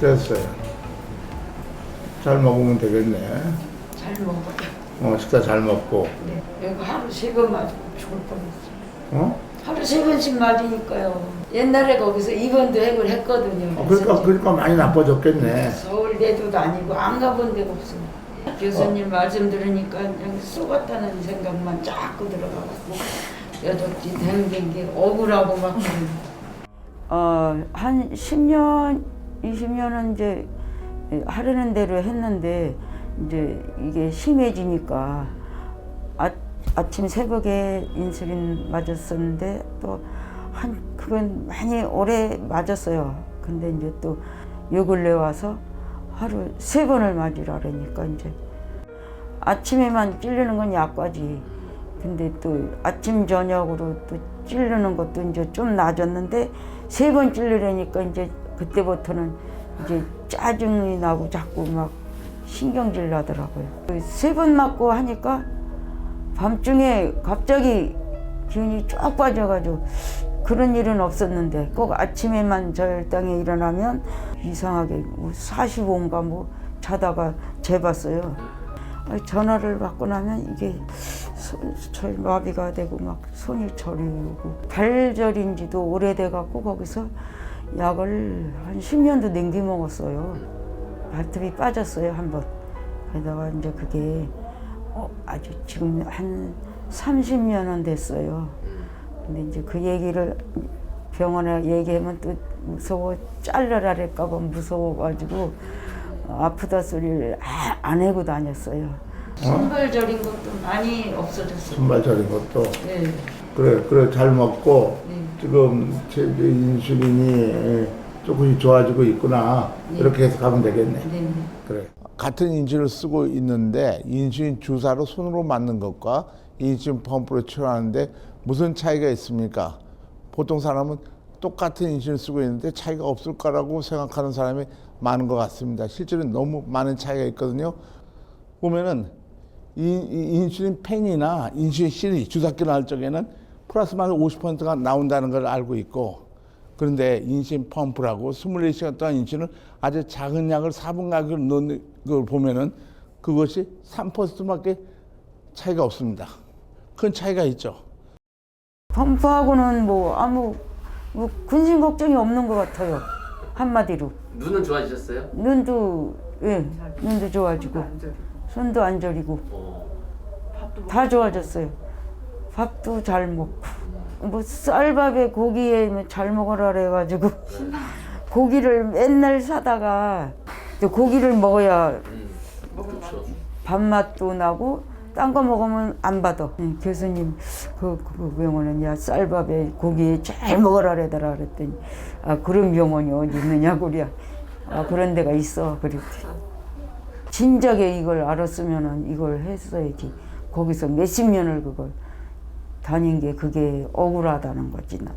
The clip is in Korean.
됐어요. 잘 먹으면 되겠네. 잘 먹어요. 어, 식사 잘 먹고. 네. 여기 하루 세 번 맞으면 죽을 뻔했어요. 어? 하루 세 번씩 맞으니까요. 옛날에 거기서 입원도 해을 했거든요. 어, 그러니까, 그러니까 많이 나빠졌겠네. 서울대도 다니고 안 가본 데가 없어요. 교수님 말씀 들으니까 여기 쏘갔다는 생각만 자꾸 들어가고 여덟지 댕긴 게 억울하고 막 그래요. 어, 한 10년, 20년은 이제 하려는 대로 했는데 이제 이게 심해지니까 아, 아침 새벽에 인슐린 맞았었는데 또 한 그건 많이 오래 맞았어요. 근데 이제 또 요 근래 와서 하루 세 번을 맞으라 그러니까 이제 아침에만 찌르는 건 약과지. 근데 또 아침 저녁으로 또 찌르는 것도 이제 좀 나아졌는데 세번 찌르려니까 이제 그때부터는 이제 짜증이 나고 자꾸 막 신경질 나더라고요. 세 번 맞고 하니까 밤중에 갑자기 기운이 쭉 빠져가지고 그런 일은 없었는데 꼭 아침에만 절당에 일어나면 이상하게 뭐 45인가 뭐 자다가 재봤어요. 전화를 받고 나면 이게 손, 절 마비가 되고 막 손이 저리고 발절인지도 오래돼 갖고 거기서 약을 한 10년도 냉기 먹었어요. 발톱이 빠졌어요 한 번. 그러다가 이제 그게 어, 아주 지금 한 30년은 됐어요. 근데 이제 그 얘기를 병원에 얘기하면 또 무서워 잘라라 할까봐 무서워가지고 아프다 소리를 아- 안 해고 다녔어요. 손발 저린 것도 많이 없어졌어요. 손발 저린 것도. 네. 그래, 그래, 잘 먹고. 네. 지금 제 인슐린이 조금씩 좋아지고 있구나. 네. 이렇게 해서 가면 되겠네. 네. 그래. 같은 인슐린을 쓰고 있는데 인슐린 주사로 손으로 맞는 것과 인슐린 펌프로 치료하는데 무슨 차이가 있습니까? 보통 사람은 똑같은 인슐린 쓰고 있는데 차이가 없을 거라고 생각하는 사람이 많은 것 같습니다. 실제로 너무 많은 차이가 있거든요. 보면은 인슐린 펜이나 인슐린 실이 주사기 나올 적에는 플러스 마이너스 50%가 나온다는 걸 알고 있고 그런데 인슐린 펌프라고 24시간 동안 인슐린을 아주 작은 약을 4분 가격을 넣는 걸 보면은 그것이 3%밖에 차이가 없습니다. 큰 차이가 있죠. 펌프하고는 뭐 아무 뭐 근심 걱정이 없는 것 같아요. 한마디로 눈은 좋아지셨어요? 눈도 예 눈도 좋아지고 손도 안 저리고 어. 다 좋아졌어요. 밥도 잘 먹고 뭐 쌀밥에 고기에 뭐잘 먹어라 그래가지고 고기를 맨날 사다가 또 고기를 먹어야. 밥맛도 나고 딴 거 먹으면 안 받아. 응, 교수님 그, 그 병원은 야 쌀밥에 고기에 잘 먹어라 그러더라 그랬더니 아 그런 병원이 어디 있느냐고 그래. 아 그런 데가 있어 그랬더니 진작에 이걸 알았으면은 이걸 했어야지. 거기서 몇십 년을 그걸 다닌 게 그게 억울하다는 거지 나.